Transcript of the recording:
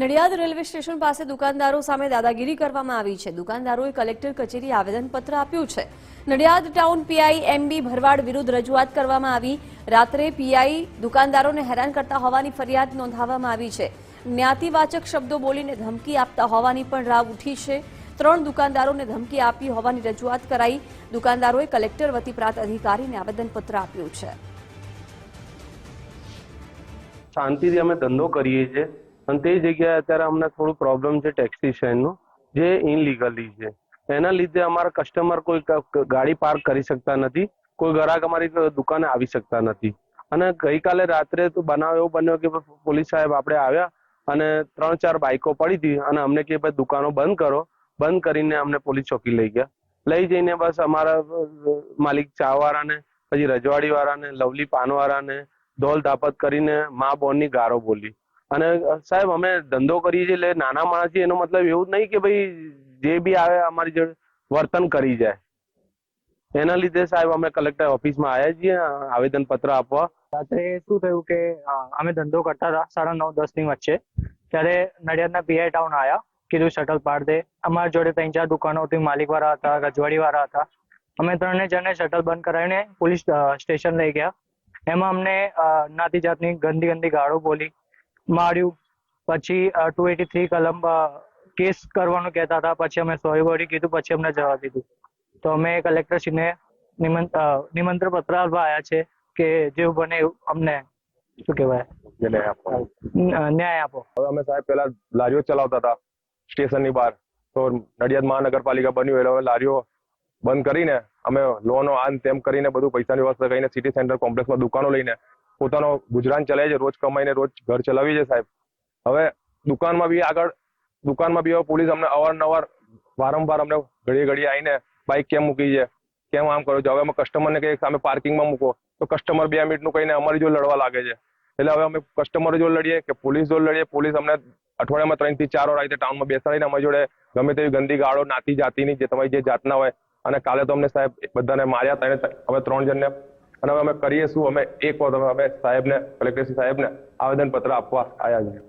Nadiad railway station પાસે દુકાનદારો સામે દાદાગીરી કરવામાં આવી છે. દુકાનદારોએ કલેક્ટર કચેરી આવેદનપત્ર આપ્યું છે. Nadiad town PI MB Bharwad વિરુદ્ધ રજૂઆત કરવામાં આવી. રાત્રે પીઆઈ દુકાનદારોને હેરાન કરતા હોવાની ફરિયાદ નોંધાવવામાં આવી છે. જ્ઞાતિવાચક શબ્દો બોલીને ધમકી આપતા હોવાની પણ રાવ ઉઠી છે. ત્રણ દુકાનદારોને ધમકી આપી હોવાની રજૂઆત કરાઈ. દુકાનદારોએ કલેક્ટર વતી પ્રાંત અધિકારીને આવેદનપત્ર આપ્યું છે. શાંતિથી અમે ધંધો કરીએ છીએ. અને તે જગ્યાએ અત્યારે અમને થોડું પ્રોબ્લેમ છે ટેક્સી સ્ટેન્ડનો જે ઇનલીગલી છે. એના લીધે અમારા કસ્ટમર કોઈ ગાડી પાર્ક કરી શકતા નથી, કોઈ ગ્રાહક અમારી દુકાને આવી શકતા નથી. અને ગઈકાલે રાત્રે તો બનાવ એવો બન્યો કે પોલીસ સાહેબ આપણે આવ્યા અને ત્રણ ચાર બાઇકો પડી હતી અને અમને કે ભાઈ દુકાનો બંધ કરો, બંધ કરીને અમને પોલીસ ચોકી લઈ ગયા. લઈ જઈને બસ અમારા માલિક ચા વાળાને પછી રજવાડી વાળાને લવલી પાનવાળાને ધોલ ધાપત કરીને મા બોનની ગારો બોલી. અને સાહેબ, અમે ધંધો કરીએ છીએ એટલે નાના માણસ છીએ, એનો મતલબ એવું જ નહીં કે ભાઈ જે બી આવે અમારી જોડે વર્તન કરી જાય. એના લીધે સાહેબ અમે કલેક્ટર ઓફિસમાં આવ્યા છીએ આવેદન પત્ર આપવા. રાત્રે શું થયું કે અમે ધંધો કરતા હતા સાડા નવ, દસની વચ્ચે ત્યારે નડિયાદના પીઆઈ ટાઉન આવ્યા કીધું શટલ પાડ દે. અમારા જોડે ત્રણ ચાર દુકાનો હતી માલિક વાળા હતા રજવાડી વાળા હતા. અમે ત્રણે જણને શટલ બંધ કરાવીને પોલીસ સ્ટેશન લઈ ગયા. એમાં અમને નાતી જાતની ગંદી ગંદી ગાળો બોલી માર્યું. પછી ટુ એટી થ્રી કલમ કેસ કરવાનું કહેતા હતા. પછી અમે સોરી બોરી કીધું. પછી અમને જવા દીધું. તો અમે કલેક્ટરશ્રીને નિમંત્રણ પત્ર આપવા આવ્યા છે કે જેવું બને એવું અમને શું કહેવાય? ન્યાય આપો. હવે અમે સાહેબ પેલા લારીઓ ચલાવતા હતા સ્ટેશનની બહાર. તો નડિયાદ મહાનગરપાલિકા બન્યું એટલે હવે લારીઓ બંધ કરીને અમે લોનો આન તેમ કરીને બધું પૈસાની વ્યવસ્થા કરીને સિટી સેન્ટર કોમ્પ્લેક્સમાં દુકાનો લઈને પોતાનો ગુજરાન ચલાવીએ છે, રોજ કમાઈને રોજ ઘર ચલાવીએ છે સાહેબ. હવે દુકાનમાં બી આગળ, દુકાનમાં બી હવે પોલીસ અમને અવારનવાર વારંવાર અમને ઘડીએ ઘડીએ આવીને બાઇક કેમ મૂકી છે, કેમ આમ કરો છો? હવે અમે કસ્ટમરને કહીએ સામે પાર્કિંગમાં મૂકો. તો કસ્ટમર બે મિનિટનું કહીને અમારી જો લડવા લાગે છે. એટલે હવે અમે કસ્ટમર જો લડીએ કે પોલીસ જો લડીએ, પોલીસ અમને અઠવાડિયામાં ત્રણથી ચાર વાર રીતે ટાઉનમાં બેસાડીને અમારી જોડે ગમે તેવી ગંદી ગાળો, નાતી જાતિની જે તમારી જે જાતના હોય. અને કાલે તો અમને સાહેબ બધાને માર્યા હતા એને અમે ત્રણ જણને અને અમે કરીએ શું? અમે એક વાર અમે સાહેબને, કલેક્ટર સાહેબને આવેદન પત્ર આપવા આવ્યા છીએ.